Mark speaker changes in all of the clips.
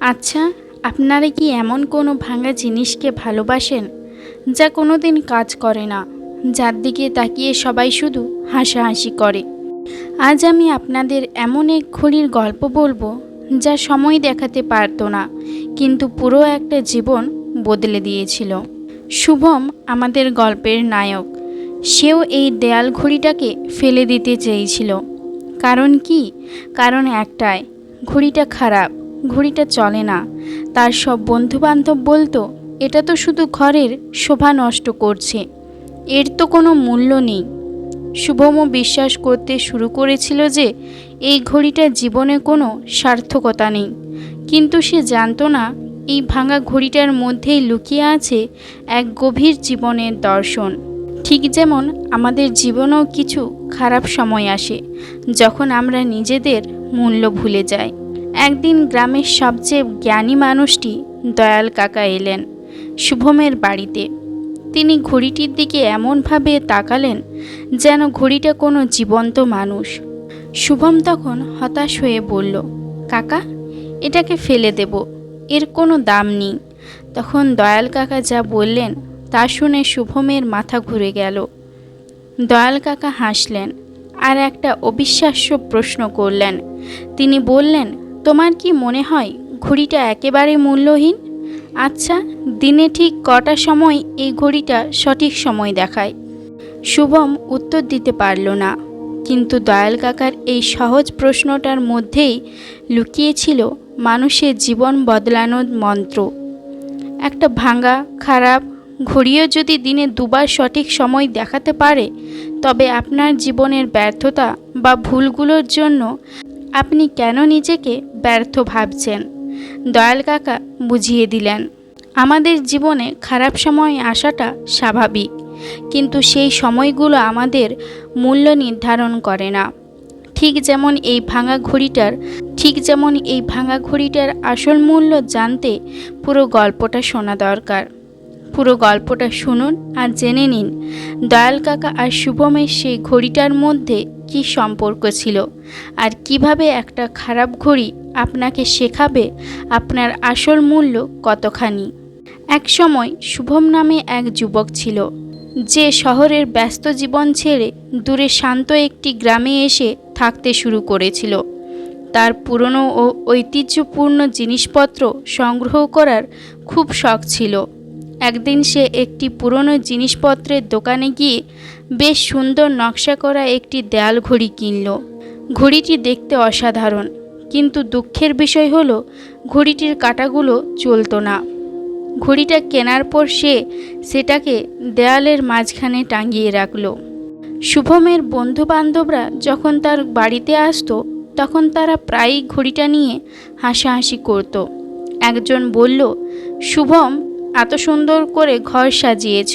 Speaker 1: আচ্ছা আপনারা কি এমন কোনো ভাঙা জিনিসকে ভালোবাসেন যা কোনো দিন কাজ করে না, যার দিকে তাকিয়ে সবাই শুধু হাসাহাসি করে? আজ আমি আপনাদের এমন এক ঘড়ির গল্প বলব যা সময় দেখাতে পারতো না, কিন্তু পুরো একটা জীবন বদলে দিয়েছিল। শুভম আমাদের গল্পের নায়ক। সেও এই দেয়াল ঘড়িটাকে ফেলে দিতে চেয়েছিল। কারণ কি? কারণ একটাই, ঘড়িটা খারাপ। ঘড়িটা চলে না। তার সব বন্ধুবান্ধব বলতো, এটা তো শুধু ঘরের শোভা নষ্ট করছে। এর তো কোনো মূল্য নেই। শুভমও বিশ্বাস করতে শুরু করেছিল যে, এই ঘড়িটার জীবনে কোনো সার্থকতা নেই। কিন্তু সে জানতো না, এই ভাঙা ঘড়িটার মধ্যেই লুকিয়ে আছে এক গভীর জীবনের দর্শন। ঠিক যেমন আমাদের জীবনেও কিছু খারাপ সময় আসে, যখন আমরা নিজেদের মূল্য ভুলে যাই। একদিন গ্রামের সবচেয়ে জ্ঞানী মানুষটি দয়াল কাকা এলেন শুভমের বাড়িতে। তিনি ঘড়িটির দিকে এমনভাবে তাকালেন যেন ঘড়িটা কোনো জীবন্ত মানুষ। শুভম তখন হতাশ হয়ে বলল, কাকা, এটাকে ফেলে দেব, এর কোনো দাম নেই। তখন দয়াল কাকা যা বললেন তা শুনে শুভমের মাথা ঘুরে গেল। দয়াল কাকা হাসলেন আর একটা অবিশ্বাস্য প্রশ্ন করলেন। তিনি বললেন তোমার কি মনে হয় ঘড়িটা একেবারে মূল্যহীন? আচ্ছা দিনে ঠিক কটা সময় এই ঘড়িটা সঠিক সময় দেখায়? শুভম উত্তর দিতে পারল না। কিন্তু দয়াল কাকার এই সহজ প্রশ্নটার মধ্যেই লুকিয়েছিল মানুষের জীবন বদলানোর মন্ত্র। একটা ভাঙা, খারাপ ঘড়িও যদি দিনে দুবার সঠিক সময় দেখাতে পারে, তবে আপনার জীবনের ব্যর্থতা বা ভুলগুলোর জন্য আপনি কেন নিজেকে ব্যর্থ ভাবছেন। দয়াল কাকা বুঝিয়ে দিলেন, আমাদের জীবনে খারাপ সময় আসাটা স্বাভাবিক, কিন্তু সেই সময়গুলো আমাদের মূল্য নির্ধারণ করে না। ঠিক যেমন এই ভাঙা ঘড়িটার, ঠিক যেমন এই ভাঙা ঘড়িটার আসল মূল্য জানতে পুরো গল্পটা শোনা দরকার। পুরো গল্পটা শুনুন আর জেনে নিন, দয়াল কাকা আর শুভমের সেই ঘড়িটার মধ্যে কি সম্পর্ক ছিল আর কীভাবে একটা খারাপ ঘড়ি আপনাকে শেখাবে আপনার আসল মূল্য কতখানি। এক সময় শুভম নামে এক যুবক ছিল, যে শহরের ব্যস্ত জীবন ছেড়ে দূরে শান্ত একটি গ্রামে এসে থাকতে শুরু করেছিল। তার পুরনো ও ঐতিহ্যপূর্ণ জিনিসপত্র সংগ্রহ করার খুব শখ ছিল। একদিন সে একটি পুরনো জিনিসপত্রের দোকানে গিয়ে বেশ সুন্দর নকশা করা একটি দেয়াল ঘড়ি কিনল। ঘড়িটি দেখতে অসাধারণ, কিন্তু দুঃখের বিষয় হলো ঘড়িটির কাটাগুলো চলতো না। ঘড়িটা কেনার পর সে সেটাকে দেয়ালের মাঝখানে টাঙিয়ে রাখল। শুভমের বন্ধু বান্ধবরা যখন তার বাড়িতে আসতো, তখন তারা প্রায়ই ঘড়িটা নিয়ে হাসাহাসি করত। একজন বলল, শুভম এত সুন্দর করে ঘর সাজিয়েছ।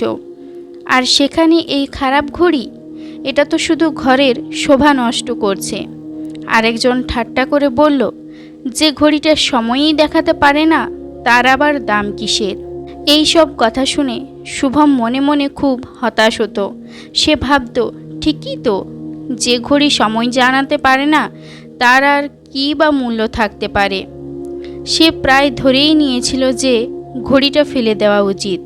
Speaker 1: আর সেখানে এই খারাপ ঘড়ি? এটা তো শুধু ঘরের শোভা নষ্ট করছে। আরেকজন ঠাট্টা করে বলল, যে ঘড়িটা সময়ই দেখাতে পারে না, তার আবার দাম কিসের? এই সব কথা শুনে শুভম মনে মনে খুব হতাশ হতো। সে ভাবত, ঠিকই তো, যে ঘড়ি সময় জানাতে পারে না, তার আর কী বা মূল্য থাকতে পারে? সে প্রায় ধরেই নিয়েছিল যে ঘড়িটা ফেলে দেওয়া উচিত।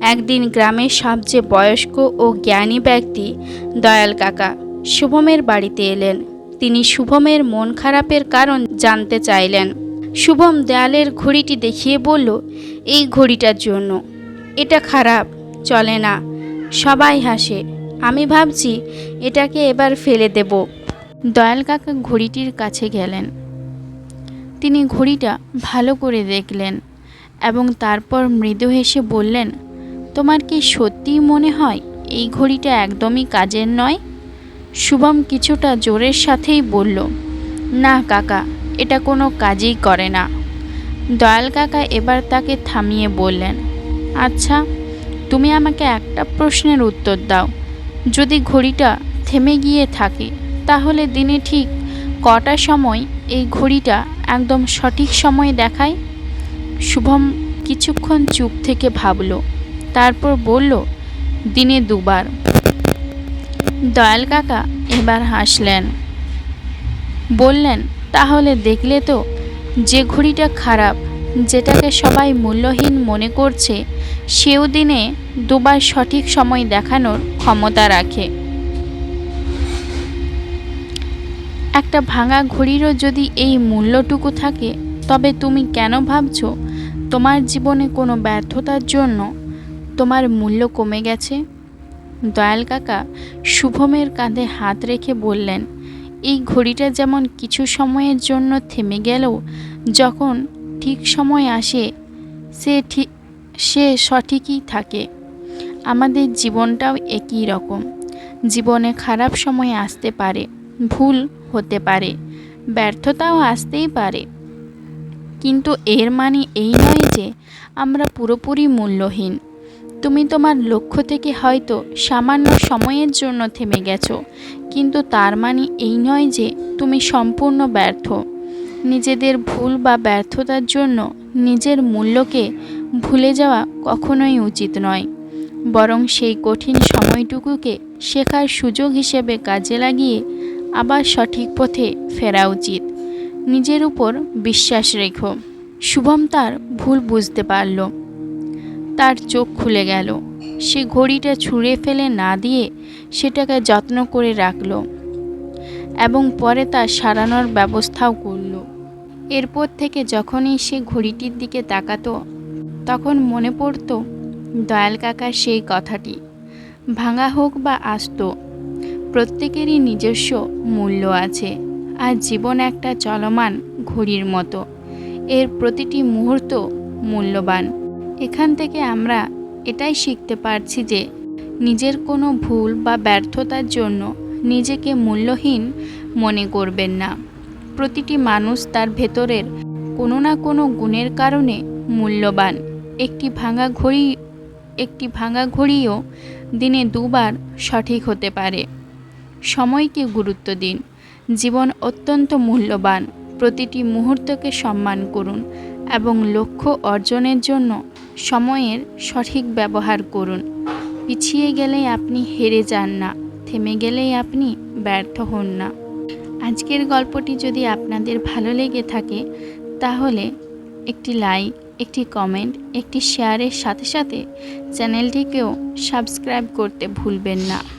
Speaker 1: একদিন গ্রামের সবচেয়ে বয়স্ক ও জ্ঞানী ব্যক্তি দয়াল কাকা শুভমের বাড়িতে এলেন। তিনি শুভমের মন খারাপের কারণ জানতে চাইলেন। শুভম দেয়ালের ঘড়িটি দেখিয়ে বলল, এই ঘড়িটার জন্য। এটা খারাপ, চলে না। সবাই হাসে। আমি ভাবছি এটাকে এবার ফেলে দেব। দয়াল কাকা ঘড়িটির কাছে গেলেন। তিনি ঘড়িটা ভালো করে দেখলেন। এবং তারপর মৃদু হেসে বললেন, তোমার কি সত্যিই মনে হয় এই ঘড়িটা একদমই কাজের নয়? শুভম কিছুটা জোরের সাথেই বলল, না কাকা, এটা কোনো কাজই করে না। দয়াল কাকা এবার তাকে থামিয়ে বললেন আচ্ছা তুমি আমাকে একটা প্রশ্নের উত্তর দাও। যদি ঘড়িটা থেমে গিয়ে থাকে, তাহলে দিনে ঠিক কটা সময় এই ঘড়িটা একদম সঠিক সময় দেখায়? শুভম কিছুক্ষণ চুপ থেকে ভাবল, তারপর বলল, দিনে দুবার। দয়াল কাকা, এবার হাসলেন। বললেন, তাহলে দেখলে তো, যে ঘড়িটা খারাপ, যেটাকে সবাই মূল্যহীন মনে করছে, সেও দিনে দুবার সঠিক সময় দেখানোর ক্ষমতা রাখে। একটা ভাঙা ঘড়িরও যদি এই মূল্যটুকু থাকে, তবে তুমি কেন ভাবছ তোমার জীবনে কোনো ব্যর্থতার জন্য তোমার মূল্য কমে গেছে? দয়াল কাকা শুভমের কাঁধে হাত রেখে বললেন, এই ঘড়িটা যেমন কিছু সময়ের জন্য থেমে গেলেও যখন ঠিক সময় আসে, সে ঠিক সে সঠিকই থাকে। আমাদের জীবনটাও একই রকম। জীবনে খারাপ সময় আসতে পারে, ভুল হতে পারে, ব্যর্থতাও আসতেই পারে। কিন্তু এর মানে এই নয় যে আমরা পুরোপুরি মূল্যহীন। তুমি তোমার লক্ষ্য থেকে হয়তো সামান্য সময়ের জন্য থেমে গেছো, কিন্তু তার মানে এই নয় যে তুমি সম্পূর্ণ ব্যর্থ। নিজেদের ভুল বা ব্যর্থতার জন্য নিজের মূল্যকে ভুলে যাওয়া কখনোই উচিত নয়। বরং সেই কঠিন সময়টুকুকে শেখার সুযোগ হিসেবে কাজে লাগিয়ে আবার সঠিক পথে ফেরা উচিত। নিজের উপর বিশ্বাস রেখো। শুভম তার ভুল বুঝতে পারল। তার চোখ খুলে গেল। সে ঘড়িটা ছুঁড়ে ফেলে না দিয়ে সেটাকে যত্ন করে রাখল এবং পরে তার সারানোর ব্যবস্থাও করল। এরপর থেকে যখনই সে ঘড়িটির দিকে তাকাতো, তখন মনে পড়ত, দয়াল কাকার সেই কথাটি। ভাঙা হোক বা আস্ত, প্রত্যেকেরই নিজস্ব মূল্য আছে। আর জীবন একটা চলমান ঘড়ির মতো। এর প্রতিটি মুহূর্ত মূল্যবান। এখান থেকে আমরা এটাই শিখতে পারছি যে নিজের কোনো ভুল বা ব্যর্থতার জন্য নিজেকে মূল্যহীন মনে করবেন না। প্রতিটি মানুষ তার ভেতরের কোনো না কোনো গুণের কারণে মূল্যবান। একটি ভাঙা ঘড়ি, একটি ভাঙা ঘড়িও দিনে দুবার সঠিক হতে পারে। সময়কে গুরুত্ব দিন। জীবন অত্যন্ত মূল্যবান। প্রতিটি মুহূর্তকে সম্মান করুন এবং লক্ষ্য অর্জনের জন্য সময়ের সঠিক ব্যবহার করুন। পিছিয়ে গেলেই আপনি হেরে যান না, থেমে গেলেই আপনি ব্যর্থ হন না। আজকের গল্পটি যদি আপনাদের ভালো লেগে থাকে, তাহলে একটি লাইক, একটি কমেন্ট, একটি শেয়ারের সাথে সাথে চ্যানেলটিকেও সাবস্ক্রাইব করতে ভুলবেন না।